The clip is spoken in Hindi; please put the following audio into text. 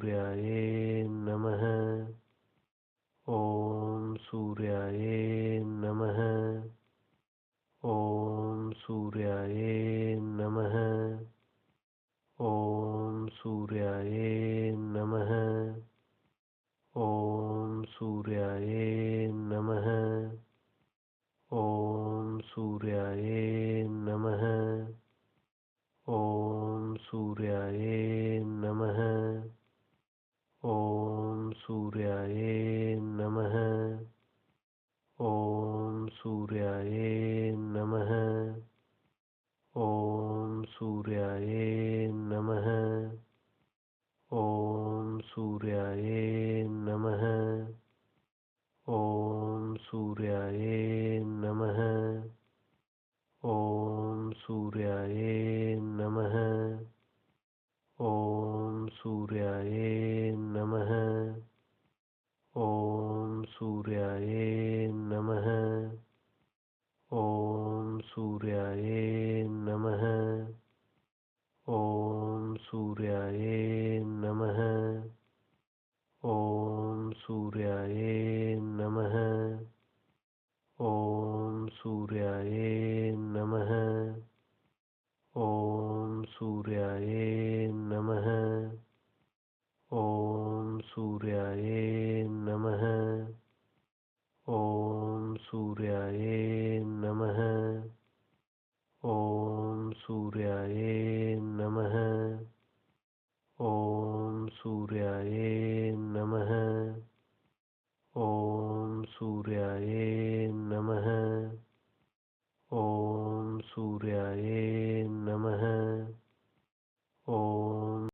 सूर्याय नमः। ॐ सूर्याय नमः। ॐ सूर्याय नमः। ॐ सूर्याय नमः। ॐ सूर्याय नमः। ॐ सूर्याय नमः। ॐ सूर्याय नमः। सूर्याय नमः। ॐ सूर्याय नमः। ॐ सूर्याय नमः। ॐ सूर्याय नमः। ॐ सूर्याय नमः। ॐ सूर्याय नमः। ॐ सूर्याय नमः। ॐ सूर्याय नमः। ॐ सूर्याय नमः। ॐ सूर्याय नमः। ॐ सूर्याय नमः। ॐ सूर्याय नमः। ॐ सूर्याय सूर्याय नमः। ओम सूर्याय नमः। ओम सूर्याय नमः। ओम सूर्याय नमः। ओम सूर्याय